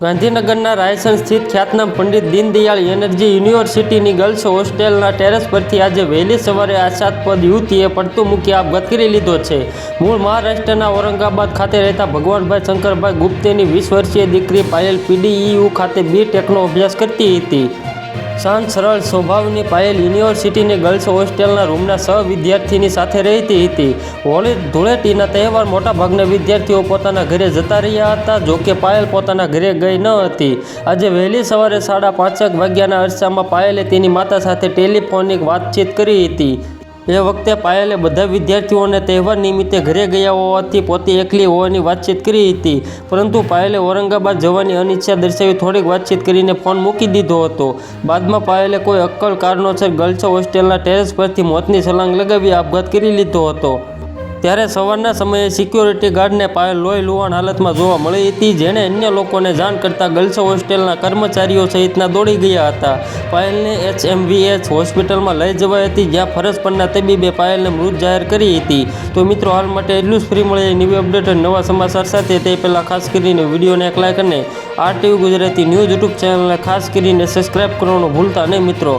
ગાંધીનગરના રાયસન સ્થિત ખ્યાતનામ પંડિત દીનદયાળ એનર્જી યુનિવર્સિટીની ગર્લ્સ હોસ્ટેલના ટેરેસ પરથી આજે વહેલી સવારે આશાદપદ યુવતીએ પડતું મૂકી આપઘાત કરી લીધો છે. મૂળ મહારાષ્ટ્રના ઔરંગાબાદ ખાતે રહેતા ભગવાનભાઈ શંકરભાઈ ગુપ્તેની વીસ વર્ષીય દીકરી પાયલ પીડીઈયુ ખાતે બી ટેકનો અભ્યાસ કરતી હતી. શાંત, સરળ, સ્વભાવની પાયલ યુનિવર્સિટીની ગર્લ્સ હોસ્ટેલના રૂમના સહ વિદ્યાર્થીની સાથે રહેતી હતી. હોળી ધૂળેટીના તહેવાર મોટાભાગના વિદ્યાર્થીઓ પોતાના ઘરે જતા રહ્યા હતા જોકે પાયલ પોતાના ઘરે ગઈ ન હતી. આજે વહેલી સવારે સાડા પાંચેક વાગ્યાના અરસામાં પાયલે તેની માતા સાથે ટેલિફોનિક વાતચીત કરી હતી. એ વખતે પાયલે બધા વિદ્યાર્થીઓને તહેવાર નિમિત્તે ઘરે ગયા હોવાથી પોતે એકલી હોવાની વાતચીત કરી હતી. પરંતુ પાયલે ઔરંગાબાદ જવાની અનિચ્છા દર્શાવી થોડીક વાતચીત કરીને ફોન મૂકી દીધો હતો. બાદમાં પાયલે કોઈ અક્કલ કારણોસર ગર્લ્સ હોસ્ટેલના ટેરેસ પરથી મોતની છલાંગ લગાવી આપઘાત કરી લીધો હતો. ત્યારે સવારના સમયે સિક્યોરિટી ગાર્ડને પાયલ લોહી લુહાણ હાલતમાં જોવા મળી હતી, જેણે અન્ય લોકોને જાણ કરતાં ગર્લ્સ હોસ્ટેલના કર્મચારીઓ સહિતના દોડી ગયા હતા. પાયલને એચએમવીએચ હોસ્પિટલમાં લઈ જવાઈ હતી, જ્યાં ફરજ પરના તબીબે પાયલને મૃત જાહેર કરી હતી. તો મિત્રો, હાલ માટે એટલું જ ફ્રી મળે નવી અપડેટ અને નવા સમાચાર સાથે. તે પહેલાં ખાસ કરીને વિડીયોને એક લાઈક અને R TV Gujarati news YouTube ચેનલને ખાસ કરીને સબસ્ક્રાઈબ કરવાનું ભૂલતા નહીં મિત્રો.